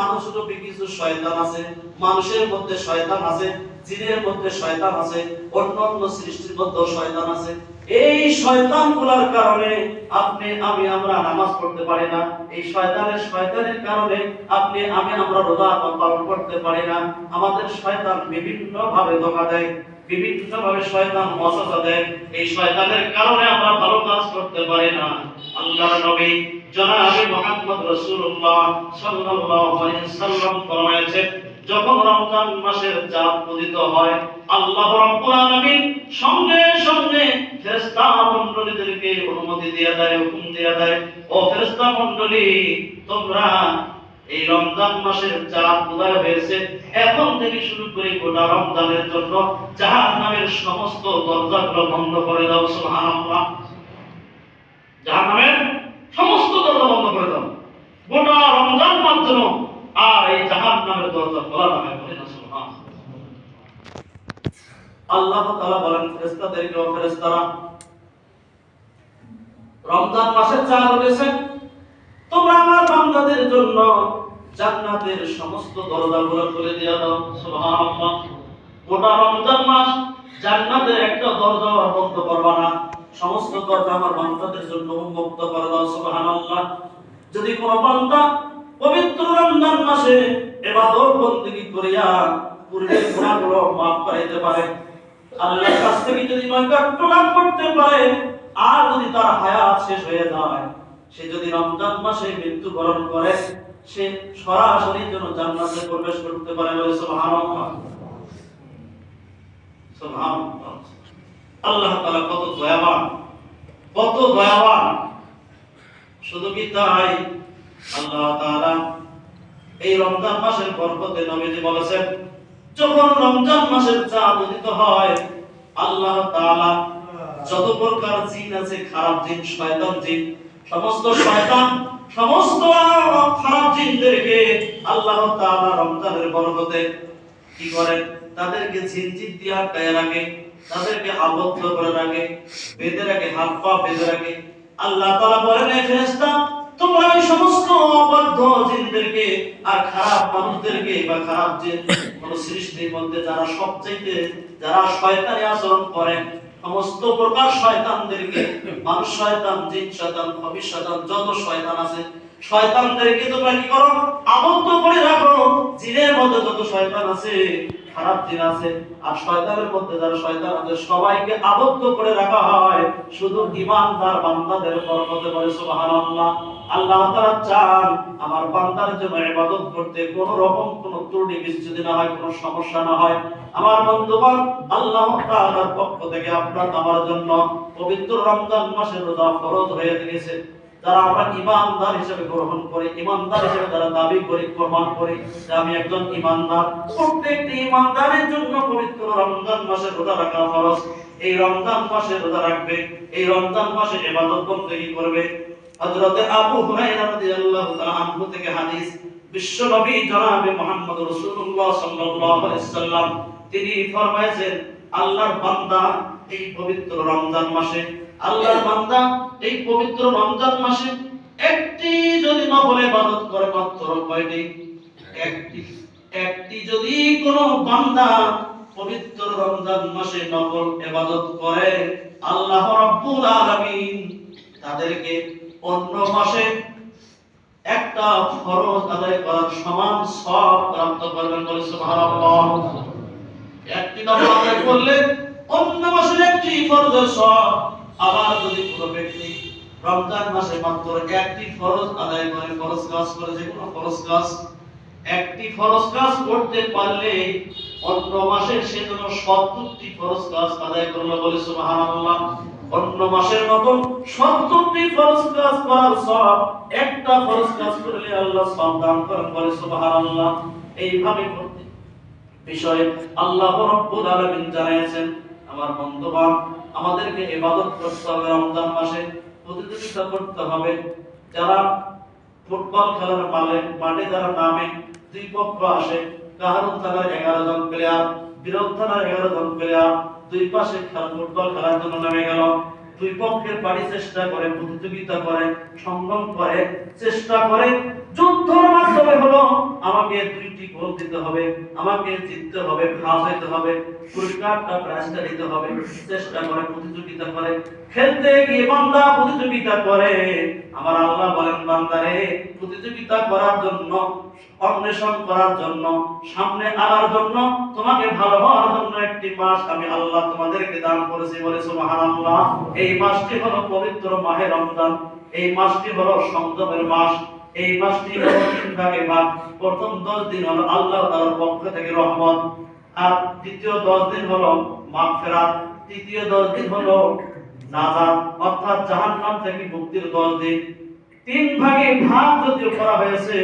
মানুষ রূপী কিছু শয়তান আছে, মানুষের মধ্যে শয়তান আছে, জিনের মধ্যে শয়তান আছে অন্য অন্য সৃষ্টির মধ্যে শয়তান আছে। এই শয়তানগুলার কারণে আপনি, আমি, আমরা নামাজ পড়তে পারি না। এই শয়তানের শয়তানের কারণে আপনি, আমি, আমরা রোজা পালন করতে পারি না। আমাদের শয়তান বিভিন্ন ভাবে ধোকা দেয় বিভিন্ন ভাবে শয়তান মশাসা দেয়। এই শয়তানের কারণে আমরা ভালো কাজ করতে পারি না। আল্লাহর নবী জনাবে মুহাম্মদ রাসূলুল্লাহ সাল্লাল্লাহু আলাইহি সাল্লাম ফরমায়েছেন যখন রমজান মাসের চাঁদ উদিত হয়, আল্লাহ রাব্বুল আলামিন সঙ্গে সঙ্গে ফেরেশতা মণ্ডলীদেরকে অনুমতি দিয়ে দেয়, হুকুম দিয়ে দেয়, ও ফেরেশতা মণ্ডলী, তোমরা এই রমজান মাসের চাঁদ উদয় হয়েছে। এখন থেকে শুরু করে গোটা রমজানের জন্য জাহান্নামের সমস্ত দরজাগুলো বন্ধ করে দাও, সুবহানাল্লাহ। জাহান্নামের সমস্ত দরজা বন্ধ করে দাও। গোটা রমজান মাস জন্য আর এই জাহান্নামের দরজা খোলা রাখা করে না আল্লাহ বলেন ও রমজান মাসে তোমরা আমার বান্দাদের জন্য জান্নাতের সমস্ত দরজাগুলো খুলে দিয়ে দাও, সুবহানাল্লাহ। গোটা রমজান মাস জান্নাতের একটা দরজা বন্ধ করবা না। সমস্ত কথা আমার বান্দাদের জন্য উন্মুক্ত করে দাও, সুবহানাল্লাহ। যদি কোন বান্দা পবিত্র রমজান মাসে ইবাদত বন্দেগী করিয়া পূর্বের গুনাহগুলো maaf করাইতে পারে, আল্লাহর কাছ থেকে যদি নৈকট্য লাভ করতে পারে, আর যদি তার হায়াত শেষ হয়ে যায়, সে যদি রমজান মাসে মৃত্যুবরণ করে, সে সরাসরি যেন জান্নাতে প্রবেশ করতে পারে সুবহানাল্লাহ। সুবহানাল্লাহ। আল্লাহ তাআলা কত দয়াবান কত দয়াবান। শুধু কি তাই? আল্লাহ তাআলা এই রমজান মাসের বরকতে নবীজি বলেছেন, যখন রমজান মাসের চাঁদ উদিত হয়, আল্লাহ তাআলা যত প্রকার জিন আছে, খারাপ জিন, শয়তান জিন, সমস্ত শয়তান, সমস্ত খারাপ জিনদেরকে আল্লাহ তাআলা রমজানের বরকতে কি করে তাদেরকে ঝিনঝিন দিয়ে আটকায় রাখে। তাদেরকে আবদ্ধ করে রাখে বেঁধে রাখে, হাত পা বেঁধে রাখে। আল্লাহ তাআলা বলেন এই ফেরেশতা, তোমরা এই সমস্ত অবাধ্য জিনদেরকে আর খারাপ মানুষদেরকে বা খারাপ জিন, কোন সৃষ্টির মধ্যে যারা সবচাইতে, যারা শয়তানি আচরণ করে, সমস্ত প্রকার শয়তানদেরকে, মানুষ শয়তান, জিন শয়তান ভবিষ্যৎ শয়তান, যত শয়তান আছে, শয়তানদেরকে তোমরা কি করো? আবদ্ধ করে রাখো। জিনের মধ্যে যত শয়তান আছে খারাপ জিন আছে, আর শয়তানের মধ্যে যারা শয়তান আছে, সবাইকে আবদ্ধ করে রাখা হয়। শুধু ঈমানদার বান্দাদের বরকতে বলে সুবহানাল্লাহ। আল্লাহ তাআলা চান আমার বান্দার জন্য ইবাদত করতে কোনো রকম কোনো ত্রুটি বিচ্যুতি না হয়, কোনো সমস্যা না হয়। আমার বন্ধুগণ, আল্লাহ তাআলার পক্ষ থেকে আপনার আমার জন্য পবিত্র রমজান মাসের রোজা ফরজ হয়ে গেছে যারা আমরা ইমানদার হিসেবে গ্রহণ ইমানদার হিসেবে যারা দাবি করি, প্রমাণ করি যে আমি একজন ইমানদার। প্রত্যেকটি ইমানদারের জন্য পবিত্র রমজান মাসে রোজা রাখা ফরজ। এই রমজান মাসে রোজা রাখবে, এই রমজান মাসে ইবাদত করবে? হযরতে আবু হুরায়রা রাদিয়াল্লাহু তাআলা আনহু থেকে হাদিস, বিশ্ব নবী জনাবে মুহাম্মদ রাসূলুল্লাহ সাল্লাল্লাহু আলাইহি সাল্লাম, তিনি ফরমায়েছেন, আল্লাহর বান্দা এই পবিত্র রমজান মাসে আল্লাহর বান্দা এই পবিত্র রমজান মাসে একটি যদি নফল ইবাদত করে, মাত্র কয়টি? একটি। একটি যদি কোনো বান্দা পবিত্র রমজান মাসে নফল ইবাদত করে, আল্লাহ রাব্বুল আলামিন তাদেরকে অন্য মাসে একটা ফরজ আদায় করার সমান সব প্রাপ্ত করবেন বলে সুবহানাল্লাহ। একটি নফল আদায় করলে অন্য মাসের একটি ফরজের সব আবার যদি কোনো ব্যক্তি রমজান মাসে মাত্র একটি ফরজ আদায় করে, ফরজ কাজ করে, যে কোনো ফরজ কাজ, একটি ফরজ কাজ করতে পারলে অন্য মাসে সে যেন সত্তরটি ফরজ কাজ আদায় করল বলে সুবহানাল্লাহ। অন্য মাসের মতন সত্তরটি ফরজ কাজ করার সব একটা ফরজ কাজ করলে আল্লাহ সব দান করেন বলে সুবহানাল্লাহ। এইভাবে করতে। বিষয়ে আল্লাহ রাব্বুল আলামিন জানিয়েছেন, আমার বন্ধুগণ আমাদেরকে ইবাদত করতে হবে রমজান মাসে। প্রতিযোগিতা করতে হবে। যারা ফুটবল খেলার মালে মাঠে যারা নামে, দুই পক্ষ আসে কাহারুল থানার এগারো জন প্লেয়ার বিরোধ থানার এগারো জন প্লেয়ার দুই পাশে ফুটবল খেলার জন্য নামে গেল। দুই পক্ষের বাড়ি চেষ্টা করে, প্রতিযোগিতা করে সংগ্রাম করে, চেষ্টা করে। যুদ্ধের মাধ্যমে হলো আমাকে দুইটি গোল দিতে হবে, আমাকে জিততে হবে ফার্স্ট হইতে হবে, পুরস্কারটা প্রাইজটা দিতে হবে, চেষ্টা করে, প্রতিযোগিতা করে। খেলতে গিয়ে বান্দা প্রতিযোগিতা করে। আমার আল্লাহ বলেন, বান্দারে, প্রতিযোগিতা করার জন্য, অন্বেষণ করার জন্য, সামনে আগার জন্য, তোমাকে ভালো হওয়ার জন্য একটি মাস আমি আল্লাহ তোমাদেরকে দান করেছি বলে সুবহানাল্লাহ। এই মাসটি হলো পবিত্র মাহে রমজান, এই মাসটি হলো সংযমের মাস, এই মাসটি হলো তিন ভাগে ভাগ। প্রথম দশ দিন হলো আল্লাহ তাআলার পক্ষ থেকে রহমত, আর দ্বিতীয় দশ দিন হলো মাগফিরাত, তৃতীয় দশ দিন হলো অর্থাৎ জাহান্নাম থেকে মুক্তির তিন ভাগে ভাগ করা হয়েছে,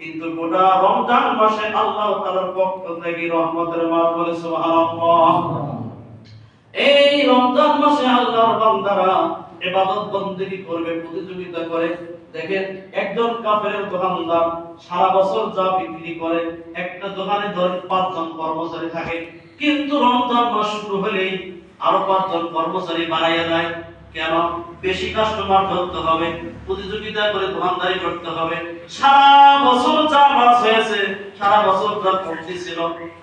কিন্তু গোটা রমজান মাসে আল্লাহ তাআলার পক্ষ থেকে রহমতের বলে সুবহানাল্লাহ। এই রমজান মাসে আল্লাহর বান্দারা ইবাদত করবে, প্রতিযোগিতা করে। দেখেন, একজন কাফেরের দোকানদার সারা বছর যা বিক্রি করে, একটা দোকানে ধরেন পাঁচজন কর্মচারী থাকে। কিন্তু রমজান মাস শুরু হলেই আরও পাঁচজন কর্মচারী বাড়াইয়া দেয় কেন? বেশি কাস্টমার ধরতে হবে, প্রতিযোগিতা করে দোকানদারি করতে হবে। সারা বছর যা মাস হয়েছে, সারা বছর যা কমতি ছিল,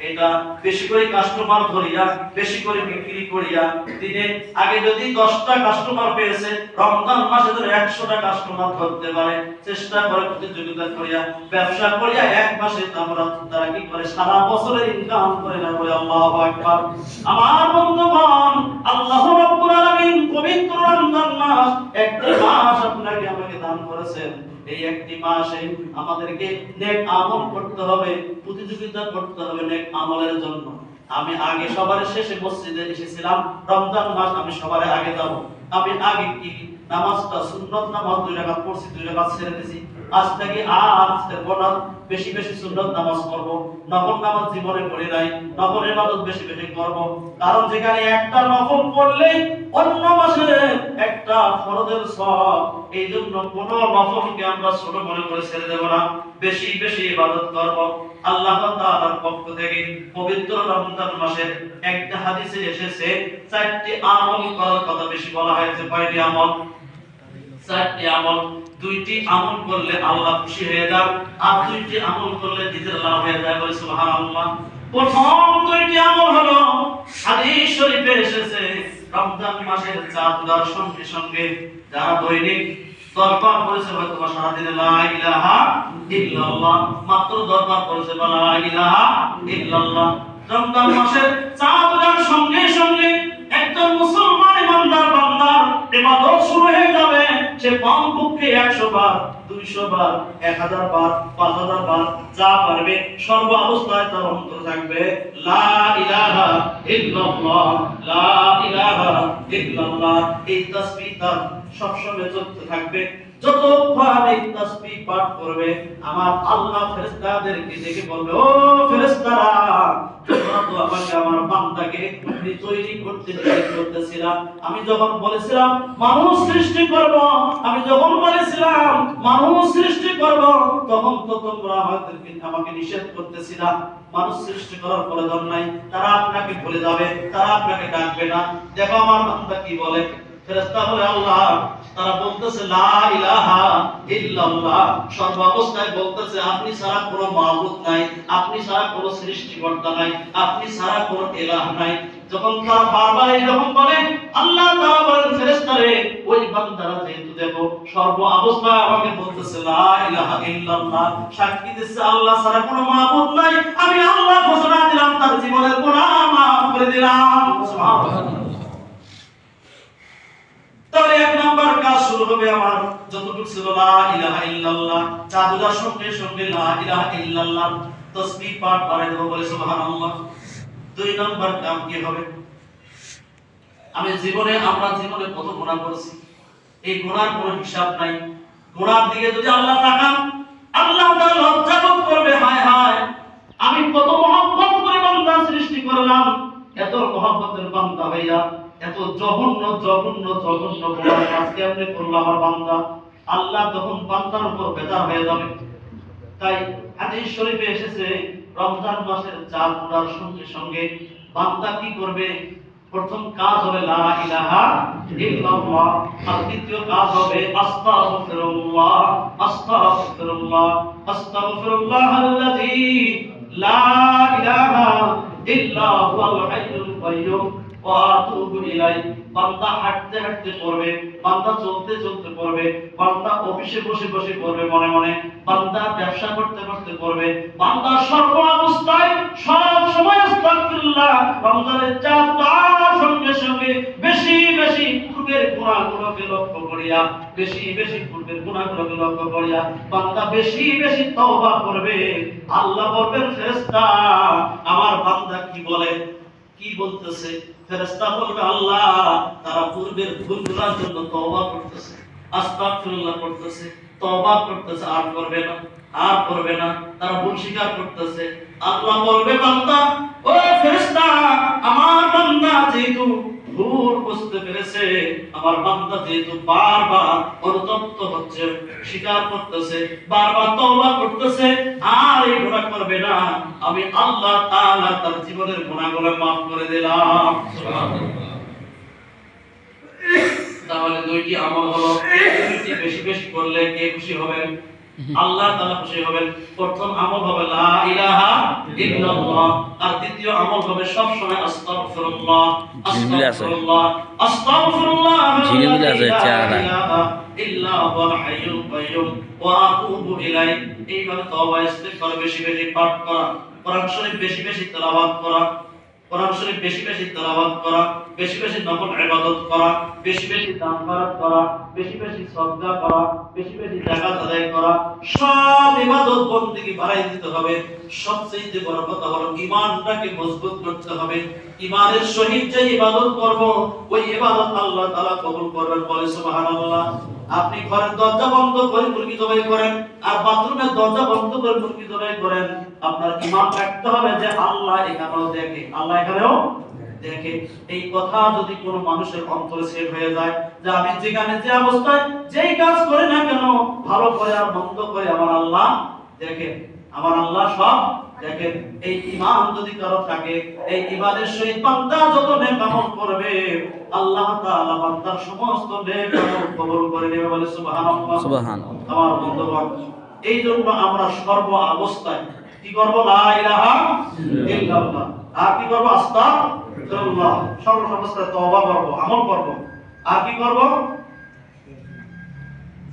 এটা বেশি করে কাস্টমার ধরিয়া, বেশি করে বিক্রি করিয়া, দিনে আগে যদি দশটা কাস্টমার পেয়েছে, রমজান মাসে ধরে একশোটা কাস্টমার ধরতে পারে, চেষ্টা করে প্রতিযোগিতা করিয়া, ব্যবসা করিয়া এক মাসে আমরা তারা কি করে? সারা বছরের ইনকাম করে না বলে আল্লাহু আকবার। আমার বন্ধুগণ, আল্লাহ রাব্বুল আলামিন পবিত্র রমজান মাস একটি মাস আপনাকে আমাকে দান করেছেন। এই একটি মাসে আমাদেরকে নেক আমল করতে হবে, প্রতিযোগিতা করতে হবে নেক আমলের জন্য। আমি আগে সবার শেষে মসজিদে এসেছিলাম। রমজান মাস আমি সবার আগে যাব। আমি আগে কি নামাজটা সুন্নত নামাজ, দুই রাকাত পড়ছি, দুই রাকাত ছেড়ে দিয়েছি আজ থেকে আর বোনাস বেশি বেশি সুন্নত নামাজ পড়ব। নফল নামাজ জীবনে পড়ি নাই, নফল ইবাদত বেশি বেশি করব। কারণ যেখানে একটা নফল পড়লে অন্য মাসে একটা ফরজের সব এই জন্য কোন নফলকে আমরা ছোট মনে করে ছেড়ে দেব না। বেশি বেশি ইবাদত করব। আল্লাহ তাআলার পক্ষ থেকে পবিত্র রমজান মাসের একটা হাদিসে এসেছে, চারটি আমল করার কথা বেশি বলা হয়েছে, কয়টি আমল? চারটি আমল, দুইটি আমল করলে আল্লাহ খুশি হয়ে যান আর দুইটি আমল করলে দিদের লাভ হয়ে যায় বলে সুবহানাল্লাহ। প্রথম দুইটি আমল হলো হাদিস শরীফে এসেছে, রমজান মাসের চাঁদ উদার সঙ্গে সঙ্গে। যারা দৈনিক দরবার করেছে হয়তো বা সারাদিনে লা ইলাহা ইল্লাল্লাহ, মাত্র দরবার করেছে বা লা ইলাহা ইল্লাল্লাহ। রমজান মাসের চাঁদ উদার সঙ্গে সঙ্গে একজন মুসলমান ইমানদার শুরু হয়ে যাবে। সে বাম পক্ষে 100 বার 200 বার 1000 বার 5000 বার, যা পারবে, সর্ব অবস্থায় তার অন্তর থাকবে। লা ইলাহা ইল্লাল্লাহ, লা ইলাহা ইল্লাল্লাহ, এই তাসবিহ তার সবসময় চলতে থাকবে। যতক্ষণ এই পাঠ করবে, আমার আল্লাহ বলবে, ও তোমরা তো আমাকে আমার বান্দাকে তৈরি করতে করতেছিলাম। আমি যখন বলেছিলাম, মানুষ সৃষ্টি করব আমি যখন বলেছিলাম, মানুষ সৃষ্টি করব তখন তো তোমরা আমাদেরকে আমাকে নিষেধ করতেছিলাম। মানুষ সৃষ্টি করার প্রয়োজন নাই, তারা আপনাকে ভুলে যাবে, তারা আপনাকে ডাকবে না। দেখো আমার বান্দা কি বলে, ফেরেশতা বলে, আল্লাহ তারা বলতেছে বলতেছে, আপনি ছাড়া কোনো নাই, আপনি ছাড়া কোনো সৃষ্টিকর্তা নাই, আপনি ছাড়া কোনো ইলাহ নাই। যখন তারা বারবার এরকম বলে, আল্লাহ তাআলা বলেন ওই বান্দারা যেহেতু সর্ব অবস্থায় আমাকে বলতেছে সাক্ষী দিচ্ছে, আল্লাহ ছাড়া কোনো মাবুদ নাই। আমি আল্লাহ ঘোষণা দিলাম, তার জীবনের গুনাহ মাফ করে দিলাম তাহলে এক নাম্বার হবে আমার যতটুকু ছিল, লা ইলাহা ইল্লাল্লাহ। চাদুদার সঙ্গে সঙ্গে লা ইলাহা ইল্লাল্লাহ। তাসবিহ পাঠ বাড়াই দেবো, বলে সুবহানাল্লাহ। দুই নাম্বার কাম কি হবে? আমি জীবনে, আমরা জীবনে কত গুনাহ করেছি। এই গুনার কোনো হিসাব নাই। গুনার দিকে যদি আল্লাহ তাকান, আল্লাহ তাআলা লজ্জা করবে হায় হায়, আমি কত মহব্বত করে বান্দা সৃষ্টি করলাম। এত মহব্বতের বান্দা হইয়া, এত জঘন্য জঘন্য জঘন্য গুনাহ কাজ কেমনে করল আমার বান্দা? আল্লাহ তখন বান্দার উপর বেজার হয়ে যাবে। তাই হাদিস শরীফে এসেছে, রমজান মাসের চার পড়ার সঙ্গে সঙ্গে বান্দা কি করবে? প্রথম কাজ হবে লা ইলাহা ইল্লাল্লাহ, আর দ্বিতীয় কাজ হবে আস্তাগফিরুল্লাহ আস্তাগফিরুল্লাহ আস্তাগফিরুল্লাহ আল্লাযী লা ইলাহা ইল্লা হুয়াল হাইয়ুল কাইয়্যুম ওয়া আতুবু ইলাইহি। বান্দা হাঁটতে হাঁটতে পড়বে, বান্দা চলতে চলতে পড়বে, বান্দা অফিসে বসে বসে পড়বে মনে মনে, বান্দা ব্যবসা করতে করতে পড়বে, বান্দা সর্ব অবস্থায় সব সময় আস্তাগফিরুল্লাহ, রমজানের চাঁদ তার সঙ্গে সঙ্গে বেশি বেশি পূর্বের গুনাহগুলোকে লক্ষ্য করিয়া, বেশি বেশি পূর্বের গুনাহগুলোকে লক্ষ্য করিয়া, বান্দা বেশি বেশি তওবা করবে। আল্লাহ বলবেন, ফেরেশতা, আমার বান্দা কি বলে? কি বলতেছে? ফেরেশতা বলবে, আল্লাহ, তারা পূর্বের ভুলগুলোর জন্য তওবা করতেছে, আস্তাগফিরুল্লাহ করতেছে, তওবা করতেছে, আর করবে না, আর করবে না, তারা ভুল স্বীকার করতেছে। আল্লাহ বলবে, বান্দা, ও ফেরেশতা, আমার বান্দা যেহেতু ভুল বুঝতে পেরেছে। আমার বান্দা যেহেতু বারবার অনুতপ্ত হচ্ছে, স্বীকার করতেছে, বারবার তওবা করতেছে, আর এই গুনাহ করবে না। আমি আল্লাহ তাআলা তার জীবনের গুনাহগুলো মাফ করে দিলাম। তাহলে দুইটি আমল হলো বেশি বেশি করলে কে খুশি হবেন? আল্লাহ তাআলা খুশি হবেন। প্রথম আমল হবে লা ইলাহা ইল্লাল্লাহ। আর দ্বিতীয় আমল হবে সব সময় আস্তাগফিরুল্লাহ আস্তাগফিরুল্লাহ আস্তাগফিরুল্লাহ ঝিলমিল আছে চেহারা। ইল্লা হুয়াল হাইয়ুল কাইয়্যুম ওয়া আতুবু ইলাইহি। এইভাবে তওবা ইস্তিগফার বেশি বেশি পাঠ করা কোরআন শরীফ বেশি বেশি তেলাওয়াত করা কোরআন শরীফ বেশি বেশি করা, বেশি বেশি ইবাদত করা, বেশি বেশি দান করা, বেশি বেশি করা, বেশি বেশি আদায় করা, সব ইবাদত বাড়াই দিতে হবে। সবচেয়ে বড় কথা হলো মজবুত করতে হবে। সহিত যে ইবাদত করব, ওই ইবাদত আল্লাহ তাআলা কবুল করবেন বলে সুবহানাল্লাহ। আপনি ঘরের দরজা বন্ধ করে মুরগি জবাই করেন, আর বাথরুমের দরজা বন্ধ করে মুরগি জবাই করেন, আপনার ঈমান রাখতে হবে যে আল্লাহ এখানেও দেখে, আল্লাহ এখানেও দেখে। এই কথা যদি কোনো মানুষের অন্তরে সেট হয়ে যায়, যে আমি যেখানে যে অবস্থায় যেই কাজ করে না কেন, ভালো করে আর মন্দ করে আমার আল্লাহ দেখেন আমার আল্লাহ সব দেখেন এই ঈমান যদি কারও থাকে এই সহিত বান্দা যত নেক আমল করবে আল্লাহ তাআলা বান্দার সমস্ত নেক আমল কবুল করে নেবে বলে সুবহানাল্লাহ। সুবহান আমার বন্ধুগণ এই জন্য আমরা সর্ব অবস্থায় কি করব? লা ইলাহা ইল্লাল্লাহ। আর কি করব? আস্তাগফিরুল্লাহ। সর্ব অবস্থায় তওবা করব আমল করব। আর কি করব?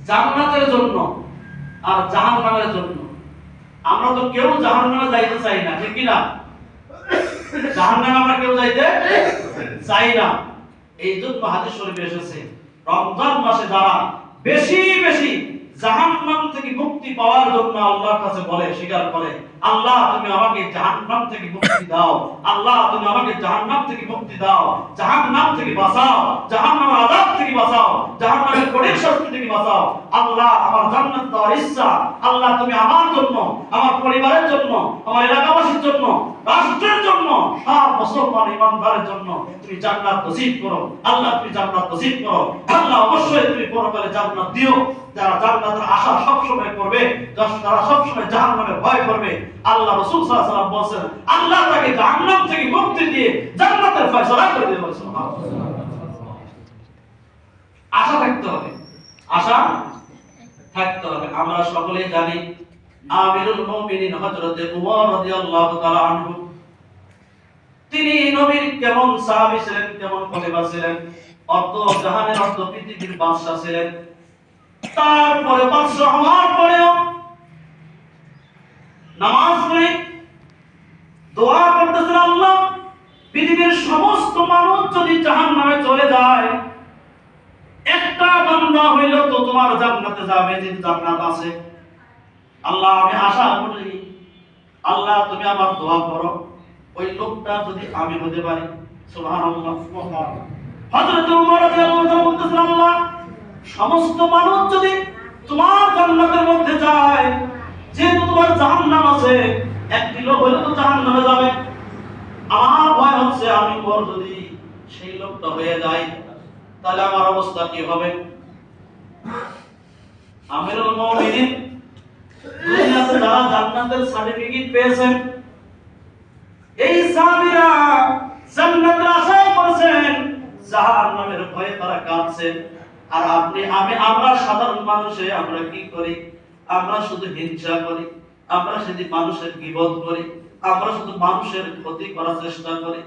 জান্নাতের জন্য। আর জাহান্নামের জন্য। আমরা তো কেউ জাহান্নামে যাইতে চাই না, ঠিক কিনা? জাহান্নামে আমরা কেউ যাইতে চাই না। এই জন্য হাদিস শরীফে এসেছে, রমজান মাসে যারা বেশি বেশি জাহান্নাম থেকে মুক্তি পাওয়ার জন্য আল্লাহর কাছে বলে, স্বীকার করে, আল্লাহ, তুমি আমাকে জাহান্নাম থেকে মুক্তি দাও। আল্লাহ, তুমি আমাকে জাহান্নাম থেকে মুক্তি দাও। জাহান্নাম থেকে বাঁচাও। জাহান্নামের আযাব থেকে বাঁচাও। জাহান্নামের কঠিন শাস্তি থেকে বাঁচাও। আল্লাহ, আমার জান্নাত দেওয়ার ইচ্ছা। আল্লাহ, তুমি আমার জন্য, আমার পরিবারের জন্য, আমার এলাকাবাসীর জন্য রাষ্ট্রের জন্য, সব মুসলমান ইমানদারের জন্য তুমি জান্নাত নসিব করো, আল্লাহ তুমি জান্নাত নসিব করো, আল্লাহ অবশ্যই তুমি পরকালে জান্নাত দিও। যারা জান্নাতের আশা সব সময় করবে, যারা সব সময় জাহান্নামের ভয় করবে, আল্লাহ রাসূল সাল্লাল্লাহু আলাইহি বলেন আল্লাহ তাকে জাহান্নাম থেকে মুক্তি দিয়ে জান্নাতের ফয়সালা করে দেবে সুবহানাল্লাহ আশা থাকতে হবে। আশা থাকতে হবে। আমরা সকলেই জানি আমিরুল মুমিনিন উমর রাদিয়াল্লাহু তাআলা আনহু। তিনি নবীর কেমন সাহাবী ছিলেন, কেমন খলিফা ছিলেন অর্ধ জাহানের অর্ধ পৃথিবীর বাদশা ছিলেন। তারপরে বাদশা হওয়ার পরেও নামাজ পড়ে, দোয়া করতেছেন আল্লাহ, পৃথিবীর সমস্ত মানুষ যদি জাহান্নামে চলে যায়, একটা বান্দা হইল তো তোমার জান্নাতে যাবে যে জান্নাত আছে। আল্লাহ, আমি আশা করি আল্লাহ, তুমি আমার দোয়া করো। ওই লোকটা যদি আমি হতে পারি সমস্ত মানুষ যদি তোমার জান্নাতের মধ্যে যায়, যেহেতু তোমার জাহান্নাম আছে, একটি লোক হলে তো জাহান্নামে যাবে। আমার ভয় হচ্ছে আমি পর যদি সেই লোকটা হয়ে যায় তাহলে আমার অবস্থা কি হবে? আমিরুল মুমিনিন দুনিয়াতে যারা সার্টিফিকেট পেয়েছেন। এই সাহাবীরা জান্নাতের আশায় করেছেন জাহান্নামের ভয়ে তারা কাঁদছেন আর আপনি, আমি, আমরা কি করি? শুধু হিংসা করি, আমরা সেদিন মানুষের বিপদ করি, আমরা শুধু মানুষের ক্ষতি করার চেষ্টা করি।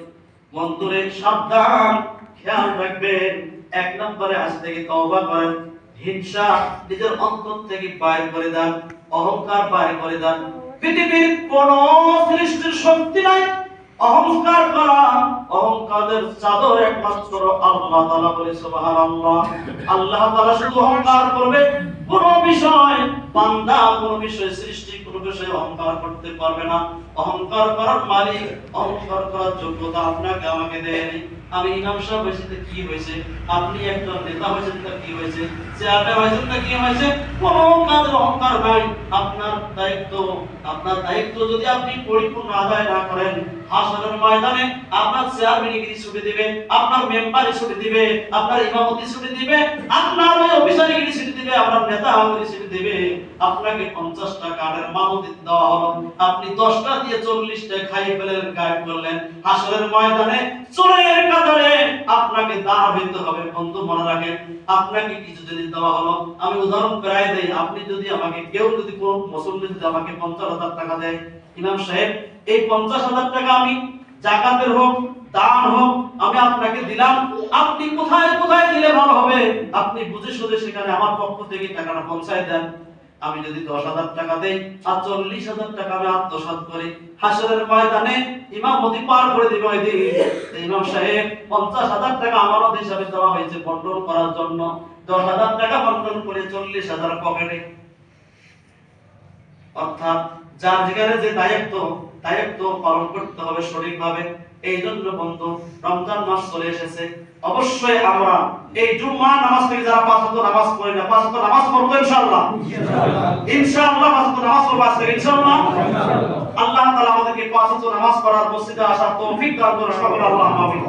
বন্ধুরে, সাবধান, খেয়াল রাখবেন। এক নম্বরে আজ থেকে করেন। হিংসা নিজের অন্তর থেকে বাইর করে দেন, অহংকার বাইর করে দেন। পৃথিবীর কোন সৃষ্টির শক্তি নাই। অহংকার করা, অহংকারের চাদর একমাত্র আল্লাহ তাআলা বলে, সুবহানাল্লাহ। আল্লাহ তাআলা শুধু অহংকার করবে, কোন বিষয়, বান্দা কোন বিষয় সৃষ্টি, কোন বিষয়ে অহংকার করতে পারবে না। অহংকার করার মালিক, অহংকার করার যোগ্যতা আপনাকে আমাকে দেয়নি। আমি ইমাম সাহেব হয়েছে, তো কি হয়েছে? আপনি একজন নেতা হয়েছেন, তো কি হয়েছে? চেয়ারম্যান হয়েছেন, তো কি হয়েছে? কাজের অহংকার নাই আপনার দায়িত্ব আপনার দায়িত্ব যদি আপনি পরিপূর্ণ আদায় না করেন হাসরের ময়দানে আপনার চেয়ারম্যানগিরি ছুটি দিবে, আপনার মেম্বারি ছুটি দিবে, আপনার ইমামতি ছুটি দিবে, আপনার ওই অফিসারগিরি ছুটি দিবে, আপনার নেতা হওয়ার ছুটি দিবে। আপনাকে পঞ্চাশটা কার্ডের মামুদি দেওয়া হলো আপনি দশটা দিয়ে চল্লিশটা খাইয়ে ফেলেন গায়েব করলেন। হাসরের ময়দানে চোরের আপনাকে হবে। মনে রাখেন, আপনাকে কিছু জিনিস দেওয়া হলো। আমি উদাহরণ প্রায় দেই, আপনি যদি আমাকে, কেউ যদি কোন মুসলমান যদি আমাকে পঞ্চাশ হাজার টাকা দেয়, ইমাম সাহেব, এই পঞ্চাশ হাজার টাকা আমি জাকাতের হোক, দান হোক, আমি আপনাকে দিলাম, আপনি কোথায় কোথায় দিলে ভালো হবে? আপনি বুঝে সুঝে সেখানে আমার পক্ষ থেকে টাকাটা পৌঁছায় দেন। আমি যদি দশ হাজার টাকা দেই আর চল্লিশ হাজার টাকা আমি আত্মসাৎ করি, হাসরের ময়দানে ইমামতি পার করে দিবে ইমাম সাহেব, পঞ্চাশ হাজার টাকা আমানত হিসাবে দেওয়া হয়েছে বন্টন করার জন্য। দশ হাজার টাকা বন্টন করে চল্লিশ হাজার পকেটে। অর্থাৎ যার যেখানে যে দায়িত্ব দায়িত্ব পালন করতে হবে সঠিকভাবে। এই জন্য বন্ধু রমজান মাস চলে এসেছে। অবশ্যই আমরা এই জুম্মা নামাজ থেকে যারা পাঁচ ওয়াক্ত নামাজ পড়ি না পাঁচ ওয়াক্ত নামাজ পড়ব ইনশাল্লাহ ইনশাল্লাহ পাঁচ ওয়াক্ত নামাজ পড়ব আজকে ইনশাআল্লাহ। আল্লাহ তাআলা আমাদেরকে পাঁচ ওয়াক্ত নামাজ পড়ার মসজিদে আসার তৌফিক দান করুন সকল আল্লাহ আমিন